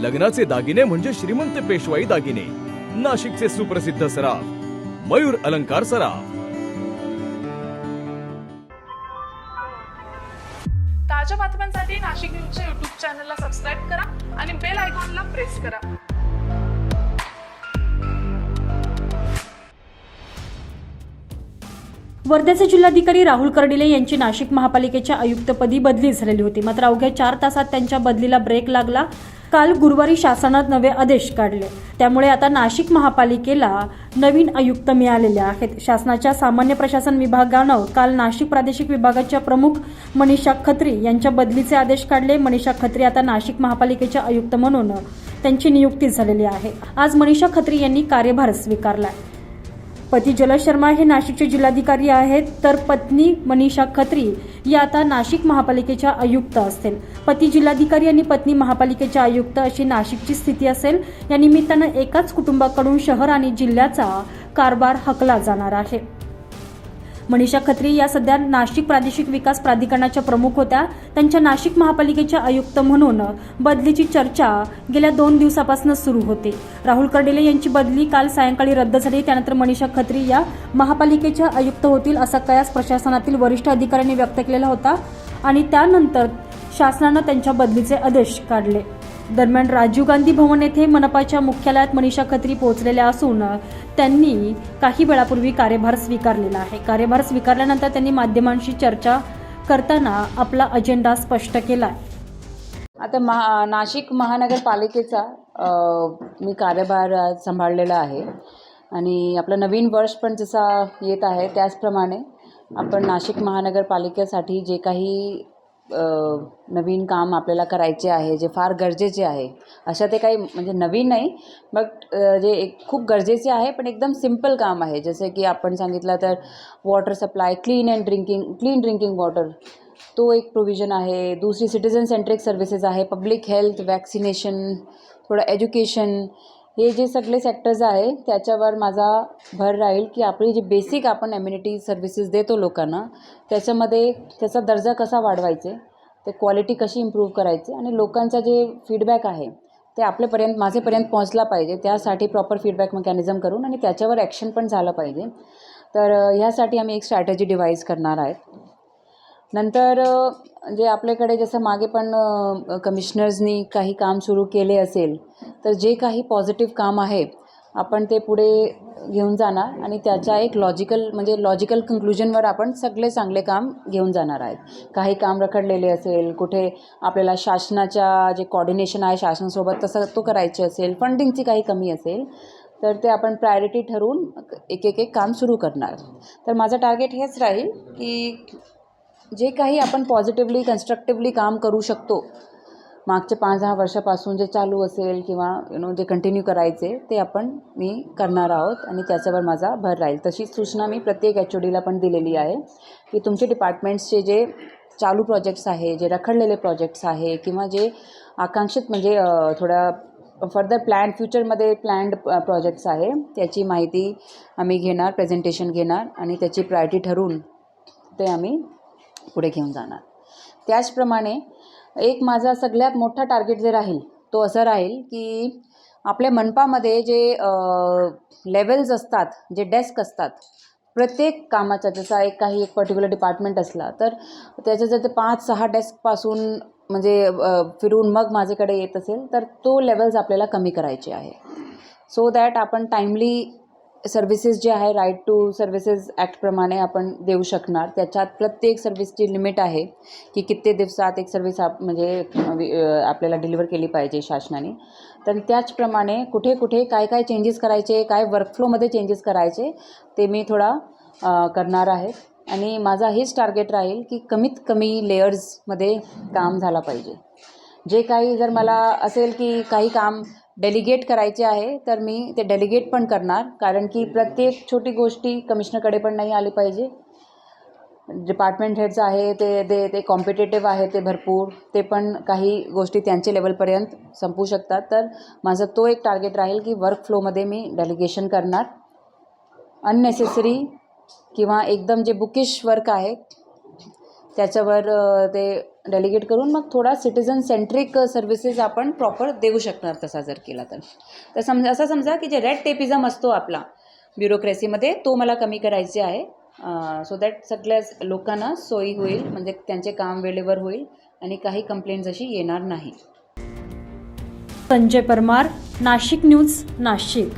लग्नाचे दागिने म्हणजे श्रीमंत पेशवाई दागिने. नाशिकचे सुप्रसिद्ध सराफ मयूर अलंकार सराफ. ताज्या बातम्यांसाठी नाशिक न्यूजच्या युट्यूब चॅनलला सबस्क्राईब करा आणि बेल आयकॉनला प्रेस करा. वर्ध्याचे जिल्हाधिकारी राहुल कर्डिले यांची नाशिक महापालिकेच्या आयुक्तपदी बदली झालेली होती. मात्र अवघ्या चार तासात त्यांच्या बदलीला ब्रेक लागला. काल गुरुवारी शासनात नवे आदेश काढले. त्यामुळे आता नाशिक महापालिकेला नवीन आयुक्त मिळालेले आहेत. शासनाच्या सामान्य प्रशासन विभागानं काल नाशिक प्रादेशिक विभागाच्या प्रमुख मनीषा खत्री यांच्या बदलीचे आदेश काढले. मनीषा खत्री आता नाशिक महापालिकेच्या आयुक्त म्हणून त्यांची नियुक्ती झालेली आहे. आज मनीषा खत्री यांनी कार्यभार स्वीकारला पती जलज शर्मा हे नाशिकचे जिल्हाधिकारी आहेत. तर पत्नी मनीषा खत्री या आता नाशिक महापालिकेच्या आयुक्त असतील. पती जिल्हाधिकारी आणि पत्नी महापालिकेच्या आयुक्त अशी नाशिकची स्थिती असेल. या निमित्तानं एकाच कुटुंबाकडून शहर आणि जिल्ह्याचा कारभार हकला जाणार आहे. मनीषा खत्री या सध्या नाशिक प्रादेशिक विकास प्राधिकरणाच्या प्रमुख होत्या. त्यांच्या नाशिक महापालिकेच्या आयुक्त म्हणून बदलीची चर्चा गेल्या दोन दिवसापासून सुरू होते. राहुल कर्डिले यांची बदली काल सायंकाळी रद्द झाली. त्यानंतर मनीषा खत्री या महापालिकेच्या आयुक्त होतील असा कयास प्रशासनातील वरिष्ठ अधिकाऱ्यांनी व्यक्त केलेला होता आणि त्यानंतर शासनानं त्यांच्या बदलीचे आदेश काढले. दरम्यान राजीव गांधी भवन येथे मनपाच्या मुख्यालयात मनीषा खत्री पोहोचलेल्या असून त्यांनी काही वेळापूर्वी कार्यभार स्वीकारलेला आहे. कार्यभार स्वीकारल्यानंतर त्यांनी माध्यमांशी चर्चा करताना आपला अजेंडा स्पष्ट केला आता महा नाशिक महानगरपालिकेचा मी कार्यभार सांभाळलेला आहे. आणि आपलं नवीन वर्ष पण जसा येत आहे त्याचप्रमाणे आपण नाशिक महानगरपालिकेसाठी जे काही नवीन काम आपल्याला करायचे आहे जे फार गरजेचे आहे. अशा ते काही म्हणजे नवीन नाही बट जे एक खूप गरजेचे आहे पण एकदम सिंपल काम आहे. जसे की आपण सांगितलं तर water supply clean and drinking clean drinking water तो एक प्रोव्हिजन आहे. दुसरी सिटिझन सेंट्रिक सर्व्हिसेस आहे. पब्लिक हेल्थ वॅक्सिनेशन थोडं एज्युकेशन हे जे सगळे सेक्टर्स आहे त्याच्यावर माझा भर राहील की आपली जी बेसिक आपण एम्युनिटी सर्व्हिसेस देतो लोकांना त्याच्यामध्ये त्याचा दर्जा कसा वाढवायचे? ते क्वालिटी कशी इम्प्रूव्ह करायची आणि लोकांचा जे फीडबॅक आहे ते आपल्यापर्यंत माझेपर्यंत पोहोचला पाहिजे. त्यासाठी प्रॉपर फीडबॅक मेकॅनिझम करून आणि त्याच्यावर ॲक्शन पण झालं पाहिजे. तर ह्यासाठी आम्ही एक स्ट्रॅटजी डिवाईज करणार आहेत नंतर जे आपल्याकडे जसं मागे पण कमिशनर्सनी काही काम सुरू केले असेल तर जे काही पॉझिटिव्ह काम आहे आपण ते पुढे घेऊन जाणार आणि त्याच्या एक लॉजिकल म्हणजे लॉजिकल कन्क्लुजनवर आपण सगळे चांगले काम घेऊन जाणार आहेत. काही काम रखडलेले असेल कुठे आपल्याला शासनाच्या जे कॉर्डिनेशन आहे शासनासोबत तसं तो करायचे असेल फंडिंगची काही कमी असेल तर ते आपण प्रायोरिटी ठरवून एक एक एक काम सुरू करणार. तर माझं टार्गेट हेच राहील की जे काही आपण पॉझिटिव्हली कन्स्ट्रक्टिव्हली काम करू शकतो मागच्या पाच दहा वर्षापासून जे चालू असेल किंवा यु नो जे कंटिन्यू करायचे ते आपण मी करणार आहोत आणि त्याच्यावर माझा भर राहील. तशीच सूचना मी प्रत्येक एच ओ डीला पण दिलेली आहे की तुमचे डिपार्टमेंट्सचे जे चालू प्रोजेक्ट्स आहे जे रखडलेले प्रोजेक्ट्स आहे किंवा जे आकांक्षित म्हणजे थोड्या फर्दर प्लॅन फ्युचरमध्ये प्लॅन्ड प्रोजेक्ट्स आहे त्याची माहिती आम्ही घेणार प्रेझेंटेशन घेणार आणि त्याची प्रायोरिटी ठरवून ते आम्ही पुढे घेऊन जाणार. त्याचप्रमाणे एक माझा सगळ्यात मोठा टार्गेट जे राहील तो असं राहील की आपल्या मनपामध्ये जे लेवल्स असतात जे डेस्क असतात प्रत्येक कामाचा जसा एक काही एक पर्टिक्युलर डिपार्टमेंट असला तर त्याच्या जर ते पाच सहा डेस्कपासून म्हणजे फिरून मग माझ्याकडे येत असेल तर तो लेवल्स आपल्याला कमी करायचे आहे. सो दॅट आपण टाईमली सर्व्हिसेस जे आहे राईट टू सर्व्हिसेस ॲक्टप्रमाणे आपण देऊ शकणार. त्याच्यात प्रत्येक सर्व्हिसची लिमिट आहे की कित्येक दिवसात एक सर्व्हिस आप म्हणजे आपल्याला डिलिव्हर केली पाहिजे शासनाने. तर त्याचप्रमाणे कुठे कुठे काय काय चेंजेस करायचे काय वर्कफ्लोमध्ये चेंजेस करायचे ते मी थोडा करणार आहे. आणि माझा हेच टार्गेट राहील की कमीत कमी लेयर्समध्ये काम झाला पाहिजे. जे काही जर मला असेल की काही काम डेलिगेट करायचे आहे तर मी ते डेलिगेट पण करणार. कारण की प्रत्येक छोटी गोष्टी कमिशनरकडे पण नाही आली पाहिजे. डिपार्टमेंट हेड्स आहे ते ते ते कॉम्पिटेटिव्ह आहे ते भरपूर. ते पण काही गोष्टी त्यांचे लेवलपर्यंत संपू शकतात. तर माझा तो एक टार्गेट राहील की वर्क फ्लोमध्ये मी डेलिगेशन करणार. अननेसेसरी किंवा एकदम जे बुकिश वर्क आहे त्याच्यावर ते डेलिगेट करून मग थोडा सिटिझन सेंट्रिक सर्व्हिसेस आपण प्रॉपर देऊ शकणार तसा जर केला तर. तर समजा असं समजा की जे रेड टेपिझम असतो आपला ब्युरोक्रेसीमध्ये तो मला कमी करायचे आहे. सो दॅट सगळ्याच लोकांना सोयी होईल म्हणजे त्यांचे काम वेळेवर होईल आणि काही कंप्लेंट्स अशी येणार नाही. संजय परमार नाशिक न्यूज नाशिक.